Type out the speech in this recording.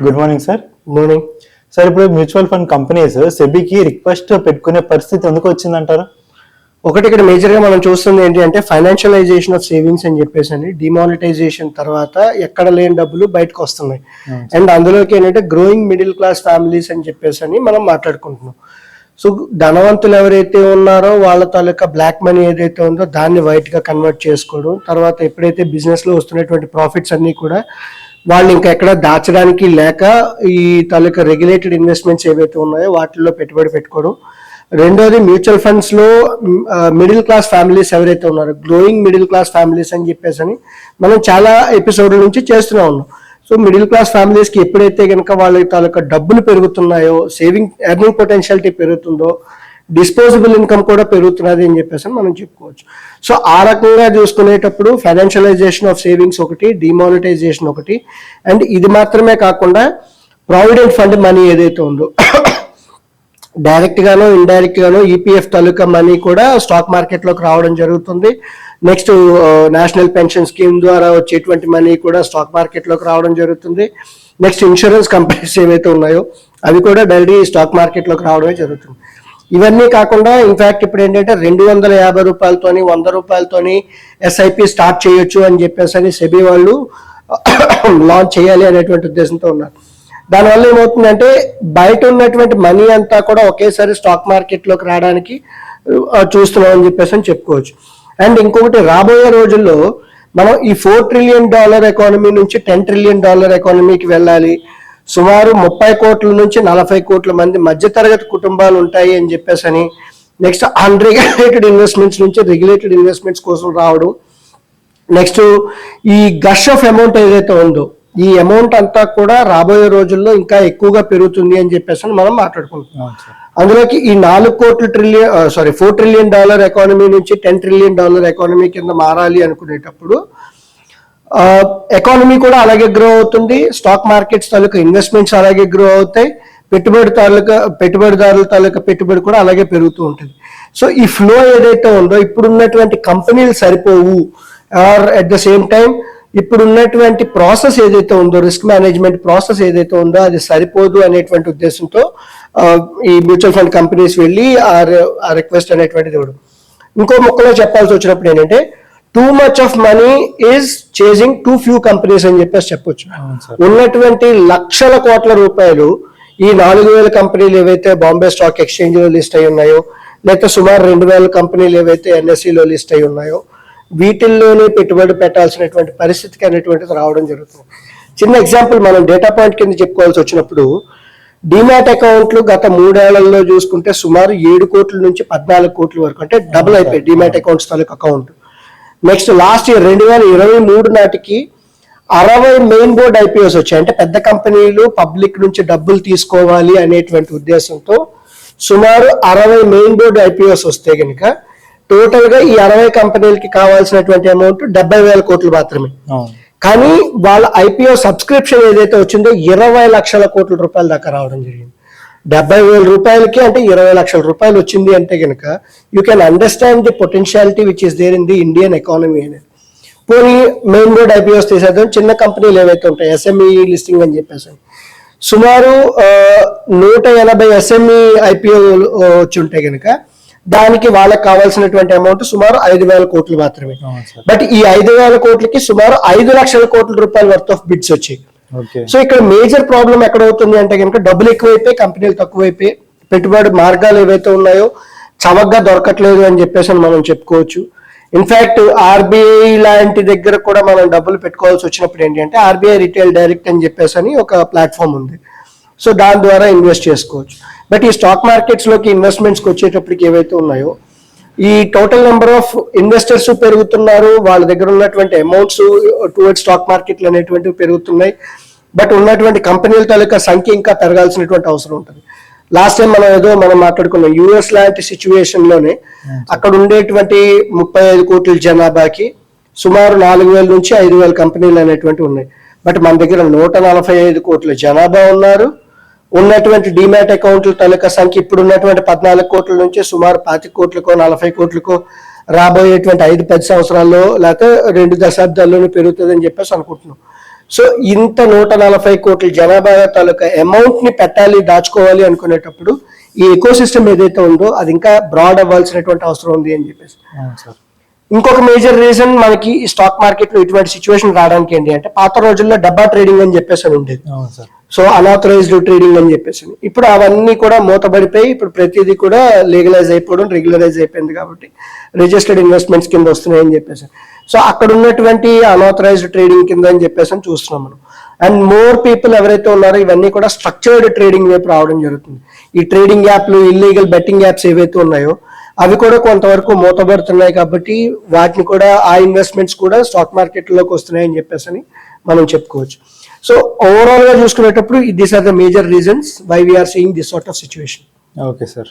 Good morning sir morning sir ఇప్పుడు mutual fund companies సెబీకి request పెట్టుకునే పరిస్థితి ఎందుకు వచ్చిందంటారు? ఒకటి ఇక్కడ మేజర్గా మనం చూస్తుంది ఏంటి అంటే ఫైనాన్షియలైజేషన్ ఆఫ్ సేవింగ్స్ అని చెప్పేసి అని డిమానిటైజేషన్ తర్వాత ఎక్కడ లేని డబ్బులు బయటకు వస్తున్నాయి. అండ్ అందులోకి ఏంటంటే గ్రోయింగ్ మిడిల్ క్లాస్ ఫ్యామిలీస్ అని చెప్పేసి అని మనం మాట్లాడుకుంటున్నాం. సో ధనవంతులు ఎవరైతే ఉన్నారో వాళ్ళ తాలూకా బ్లాక్ మనీ ఏదైతే ఉందో దాన్ని వైట్గా కన్వర్ట్ చేసుకోవడం తర్వాత ఎప్పుడైతే బిజినెస్లో వస్తున్నటువంటి ప్రాఫిట్స్ అన్ని కూడా వాళ్ళు ఇంకా ఎక్కడ దాచడానికి లేక ఈ తాలూకా రెగ్యులేటెడ్ ఇన్వెస్ట్మెంట్స్ ఏవైతే ఉన్నాయో వాటిల్లో పెట్టుబడి పెట్టుకోవడం. రెండోది మ్యూచువల్ ఫండ్స్లో మిడిల్ క్లాస్ ఫ్యామిలీస్ ఎవరైతే ఉన్నారో గ్రోయింగ్ మిడిల్ క్లాస్ ఫ్యామిలీస్ అని చెప్పేసి అని మనం చాలా ఎపిసోడ్ల నుంచి చేస్తూనే ఉన్నాం. సో మిడిల్ క్లాస్ ఫ్యామిలీస్కి ఎప్పుడైతే కనుక వాళ్ళ తాలూకా డబ్బులు పెరుగుతున్నాయో సేవింగ్ ఎర్నింగ్ పొటెన్షియాలిటీ పెరుగుతుందో డిస్పోజబుల్ ఇన్కమ్ కూడా పెరుగుతున్నది అని చెప్పేసి మనం చెప్పుకోవచ్చు. సో ఆ రకంగా చూసుకునేటప్పుడు ఫైనాన్షియలైజేషన్ ఆఫ్ సేవింగ్స్ ఒకటి డిమానిటైజేషన్ ఒకటి అండ్ ఇది మాత్రమే కాకుండా ప్రావిడెంట్ ఫండ్ మనీ ఏదైతే ఉందో డైరెక్ట్ గాను ఇండైరెక్ట్ గాను ఈపీఎఫ్ తాలూకా మనీ కూడా స్టాక్ మార్కెట్లోకి రావడం జరుగుతుంది. నెక్స్ట్ నేషనల్ పెన్షన్ స్కీమ్ ద్వారా వచ్చేటువంటి మనీ కూడా స్టాక్ మార్కెట్లోకి రావడం జరుగుతుంది. నెక్స్ట్ ఇన్సూరెన్స్ కంపెనీస్ ఏవైతే ఉన్నాయో అవి కూడా డైరెక్ట్ స్టాక్ మార్కెట్లోకి రావడమే జరుగుతుంది. ఇవన్నీ కాకుండా ఇన్ఫాక్ట్ ఇప్పుడు ఏంటంటే రెండు వందల యాభై రూపాయలతోని వంద రూపాయలతోని ఎస్ఐపి స్టార్ట్ చేయొచ్చు అని చెప్పేసి అని సెబీ వాళ్ళు లాంచ్ చేయాలి అనేటువంటి ఉద్దేశంతో ఉన్నారు. దానివల్ల ఏమవుతుందంటే బయట ఉన్నటువంటి మనీ అంతా కూడా ఒకేసారి స్టాక్ మార్కెట్లోకి రావడానికి చూస్తున్నాం అని చెప్పేసి అని చెప్పుకోవచ్చు. అండ్ ఇంకొకటి రాబోయే రోజుల్లో మనం ఈ ఫోర్ ట్రిలియన్ డాలర్ ఎకానమీ నుంచి టెన్ ట్రిలియన్ డాలర్ ఎకానమీకి వెళ్ళాలి సుమారు ముప్పై కోట్ల నుంచి నలభై కోట్ల మంది మధ్యతరగతి కుటుంబాలు ఉంటాయి అని చెప్పేసి అని నెక్స్ట్ అన్రెగ్యులేటెడ్ ఇన్వెస్ట్మెంట్స్ నుంచి రెగ్యులేటెడ్ ఇన్వెస్ట్మెంట్స్ కోసం రావడం. నెక్స్ట్ ఈ గష్ ఆఫ్ అమౌంట్ ఏదైతే ఉందో ఈ అమౌంట్ అంతా కూడా రాబోయే రోజుల్లో ఇంకా ఎక్కువగా పెరుగుతుంది అని చెప్పేసి అని మనం మాట్లాడుకుంటున్నాం. అందులోకి ఈ నాలుగు కోట్ల trillion sorry four trillion dollar economy నుంచి టెన్ ట్రిలియన్ డాలర్ ఎకానమీ కింద మారాలి అనుకునేటప్పుడు ఎకానమీ కూడా అలాగే గ్రో అవుతుంది. స్టాక్ మార్కెట్స్ తాలూకా ఇన్వెస్ట్మెంట్స్ అలాగే గ్రో అవుతాయి. పెట్టుబడి తాలూకా పెట్టుబడిదారుల తాలూకా పెట్టుబడి కూడా అలాగే పెరుగుతూ ఉంటుంది. సో ఈ ఫ్లో ఏదైతే ఉందో ఇప్పుడు ఉన్నటువంటి కంపెనీలు సరిపోవు. Or at the same time ఇప్పుడు ఉన్నటువంటి ప్రాసెస్ ఏదైతే ఉందో రిస్క్ మేనేజ్మెంట్ ప్రాసెస్ ఏదైతే ఉందో అది సరిపోదు అనేటువంటి ఉద్దేశంతో ఈ మ్యూచువల్ ఫండ్ కంపెనీస్ వెళ్ళి ఆ రిక్వెస్ట్ అనేటువంటిది ఇవ్వడం. ఇంకో మొక్కలో చెప్పాల్సి వచ్చినప్పుడు ఏంటంటే too much of money is chasing too few companies అని చెప్పేసి చెప్పొచ్చు. ఉన్నటువంటి లక్షల కోట్ల రూపాయలు ఈ నాలుగు వేల కంపెనీలు ఏవైతే బాంబే స్టాక్ ఎక్స్చేంజ్లో లిస్ట్ అయి ఉన్నాయో లేకపోతే సుమారు రెండు వేల కంపెనీలు ఏవైతే NSE లో లిస్ట్ అయి ఉన్నాయో వీటిల్లోనే పెట్టుబడి పెట్టాల్సినటువంటి పరిస్థితికి అనేటువంటిది రావడం జరుగుతుంది. చిన్న ఎగ్జాంపుల్ మనం డేటా పాయింట్ కింద చెప్పుకోవాల్సి వచ్చినప్పుడు డిమాట్ అకౌంట్లు గత మూడేళ్ళలో చూసుకుంటే సుమారు ఏడు కోట్ల నుంచి పద్నాలుగు కోట్ల వరకు అంటే డబుల్ అయిపోయి డిమాట్ అకౌంట్స్ తాలూకు అకౌంట్. నెక్స్ట్ లాస్ట్ ఇయర్ రెండు వేల ఇరవై మూడు నాటికి అరవై మెయిన్ బోర్డ్ ఐపీఓస్ వచ్చాయి. అంటే పెద్ద కంపెనీలు పబ్లిక్ నుంచి డబ్బులు తీసుకోవాలి అనేటువంటి ఉద్దేశంతో సుమారు అరవై మెయిన్ బోర్డ్ ఐపీఓస్ వస్తే కనుక టోటల్గా ఈ అరవై కంపెనీలకి కావాల్సినటువంటి అమౌంట్ డెబ్బై వేల కోట్లు మాత్రమే. కానీ వాళ్ళ ఐపీఓ సబ్స్క్రిప్షన్ ఏదైతే వచ్చిందో ఇరవై లక్షల కోట్ల రూపాయల దాకా రావడం జరిగింది. డెబ్బై వేల రూపాయలకి అంటే ఇరవై లక్షల రూపాయలు వచ్చింది అంటే కనుక you can understand the potentiality which is there in the Indian economy అనేది. పోనీ మెయిన్ బోర్డ్ ఐపీఓస్ తీసేద్దాం చిన్న కంపెనీలు ఏవైతే ఉంటాయి ఎస్ఎంఈ లిస్టింగ్ అని చెప్పేసి. సుమారు నూట ఎనభై ఎస్ఎంఈ ఐపీఓ వచ్చి ఉంటాయి కనుక దానికి వాళ్ళకి కావాల్సినటువంటి అమౌంట్ సుమారు ఐదు వేల కోట్లు మాత్రమే. బట్ ఈ ఐదు వేల కోట్లకి సుమారు ఐదు లక్షల కోట్ల రూపాయల వర్త్ ఆఫ్ బిడ్స్ వచ్చాయి. సో ఇక్కడ మేజర్ ప్రాబ్లం ఎక్కడ అవుతుంది అంటే కనుక డబ్బులు ఎక్కువైపోయి కంపెనీలు తక్కువైపోయి పెట్టుబడి మార్గాలు ఏవైతే ఉన్నాయో చవకగా దొరకట్లేదు అని చెప్పేసి అని మనం చెప్పుకోవచ్చు. ఇన్ఫాక్ట్ ఆర్బీఐ లాంటి దగ్గర కూడా మనం డబ్బులు పెట్టుకోవాల్సి వచ్చినప్పుడు ఏంటి అంటే ఆర్బీఐ రిటైల్ డైరెక్ట్ అని చెప్పేసి అని ఒక ప్లాట్ఫామ్ ఉంది. సో దాని ద్వారా ఇన్వెస్ట్ చేసుకోవచ్చు. బట్ ఈ స్టాక్ మార్కెట్స్లోకి ఇన్వెస్ట్మెంట్స్కి వచ్చేటప్పటికి ఏవైతే ఉన్నాయో ఈ టోటల్ నెంబర్ ఆఫ్ ఇన్వెస్టర్స్ పెరుగుతున్నారు. వాళ్ళ దగ్గర ఉన్నటువంటి అమౌంట్స్ టువర్డ్ స్టాక్ మార్కెట్లు అనేటువంటివి పెరుగుతున్నాయి. బట్ ఉన్నటువంటి కంపెనీల తాలూకా సంఖ్య ఇంకా పెరగాల్సినటువంటి అవసరం ఉంటుంది. లాస్ట్ టైం మనం ఏదో మనం మాట్లాడుకున్నాం యుఎస్ లాంటి సిచ్యువేషన్లోనే అక్కడ ఉండేటువంటి ముప్పై ఐదు కోట్ల జనాభాకి సుమారు నాలుగు వేల నుంచి ఐదు వేల కంపెనీలు అనేటువంటి ఉన్నాయి. బట్ మన దగ్గర నూట నలభై ఐదు కోట్ల జనాభా ఉన్నారు. ఉన్నటువంటి డిమాట్ అకౌంట్ల తాలూకా సంఖ్య ఇప్పుడు ఉన్నటువంటి పద్నాలుగు కోట్ల నుంచి సుమారు పాతి కోట్లకో నలభై కోట్లకో రాబోయేటువంటి ఐదు పది సంవత్సరాల్లో లేకపోతే రెండు దశాబ్దాల్లోనే పెరుగుతుందని చెప్పేసి అనుకుంటున్నాం. సో ఇంత నూట నలభై కోట్ల జనాభా తాలూకా అమౌంట్ని పెట్టాలి దాచుకోవాలి అనుకునేటప్పుడు ఈ ఎకో సిస్టమ్ ఏదైతే ఉందో అది ఇంకా బ్రాడ్ అవ్వాల్సినటువంటి అవసరం ఉంది అని చెప్పేసి. ఇంకొక మేజర్ రీజన్ మనకి స్టాక్ మార్కెట్లో ఇటువంటి సిచ్యువేషన్ రావడానికి ఏంటి అంటే పాత రోజుల్లో డబ్బా ట్రేడింగ్ అని చెప్పేసి అని ఉండేది. సో అనాథరైజ్డ్ ట్రేడింగ్ అని చెప్పేసి. ఇప్పుడు అవన్నీ కూడా మూతబడిపోయి ఇప్పుడు ప్రతిదీ కూడా లీగలైజ్ అయిపోవడం రెగ్యులరైజ్ అయిపోయింది కాబట్టి రిజిస్టర్డ్ ఇన్వెస్ట్మెంట్స్ కింద వస్తున్నాయని చెప్పేసి. సో అక్కడ ఉన్నటువంటి అనాథరైజ్డ్ ట్రేడింగ్ కింద అని చెప్పేసి చూస్తున్నాం మనం. అండ్ మోర్ పీపుల్ ఎవరైతే ఉన్నారో ఇవన్నీ కూడా స్ట్రక్చర్డ్ ట్రేడింగ్ వైపు రావడం జరుగుతుంది. ఈ ట్రేడింగ్ యాప్లు ఇల్లీగల్ బెట్టింగ్ యాప్స్ ఏవైతే ఉన్నాయో అవి కూడా కొంతవరకు మూతబడుతున్నాయి కాబట్టి వాటిని కూడా ఆ ఇన్వెస్ట్మెంట్స్ కూడా స్టాక్ మార్కెట్లోకి వస్తున్నాయని చెప్పేసి మనం చెప్పుకోవచ్చు. సో ఓవరాల్గా చూసుకునేటప్పుడు these are the major reasons why we are seeing this sort of situation okay sir